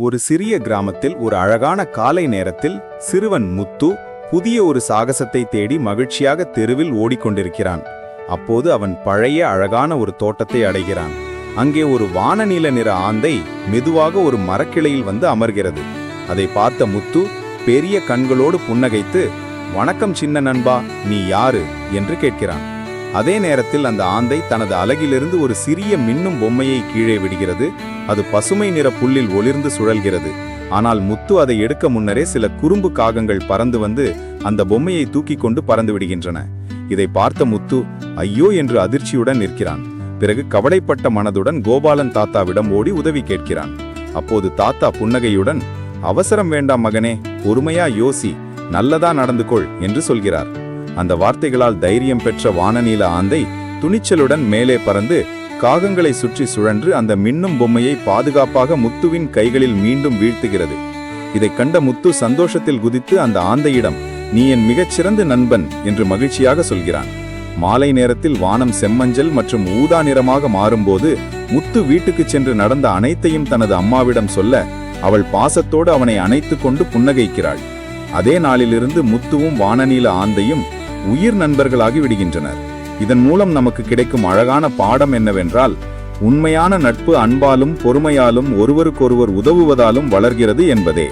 ஒரு சிறிய கிராமத்தில் ஒரு அழகான காலை நேரத்தில் சிறுவன் முத்து புதிய ஒரு சாகசத்தை தேடி மகிழ்ச்சியாக தெருவில் ஓடிக்கொண்டிருக்கிறான். அப்போது அவன் பழைய அழகான ஒரு தோட்டத்தை அடைகிறான். அங்கே ஒரு வானநீல நிற ஆந்தை மெதுவாக ஒரு மரக்கிளையில் வந்து அமர்கிறது. அதை பார்த்த முத்து பெரிய கண்களோடு புன்னகைத்து வணக்கம் சின்ன நண்பா நீ யாரு? என்று கேட்கிறான். அதே நேரத்தில் அந்த ஆந்தை தனது அலகிலிருந்து ஒரு சிறிய மின்னும் பொம்மையை கீழே விடுகிறது. அது பசுமை நிற புல்லில் ஒளிர்ந்து சுழல்கிறது. ஆனால் முத்து அதை எடுக்க முன்னரே சில குறும்பு காகங்கள் பறந்து வந்து அந்த பொம்மையை தூக்கி கொண்டு பறந்து விடுகின்றன. இதை பார்த்த முத்து ஐயோ என்று அதிர்ச்சியுடன் நிற்கிறான். பிறகு கவலைப்பட்ட மனதுடன் கோபாலன் தாத்தாவிடம் ஓடி உதவி கேட்கிறான். அப்போது தாத்தா புன்னகையுடன் அவசரம் வேண்டாம் மகனே பொறுமையா யோசி நல்லதா நடந்து கொள் என்று சொல்கிறார். அந்த வார்த்தைகளால் தைரியம் பெற்ற வானநீல ஆந்தை துணிச்சலுடன் மேலே பறந்து காகங்களை சுற்றி சுழன்று அந்த மின்னும் பொம்மையை பாதுகாப்பாக முத்துவின் கைகளில் மீண்டும் வீழ்த்துகிறது. இதைக் கண்ட முத்து சந்தோஷத்தில் குதித்து அந்த ஆந்தையிடம் நீ என் மிகச்சிறந்த நண்பன் என்று மகிழ்ச்சியாக சொல்கிறான். மாலை நேரத்தில் வானம் செம்மஞ்சள் மற்றும் ஊதா நிறமாக மாறும்போது முத்து வீட்டுக்கு சென்று நடந்த அனைத்தையும் தனது அம்மாவிடம் சொல்ல அவள் பாசத்தோடு அவனை அணைத்துக்கொண்டு புன்னகைக்கிறாள். அதே நாளிலிருந்து முத்துவும் வானநீல ஆந்தையும் உயிர் நண்பர்களாகி விடுகின்றனர். இதன் மூலம் நமக்கு கிடைக்கும் அழகான பாடம் என்னவென்றால் உண்மையான நட்பு அன்பாலும் பொறுமையாலும் ஒருவருக்கொருவர் உதவுவதாலும் வளர்கிறது என்பதே.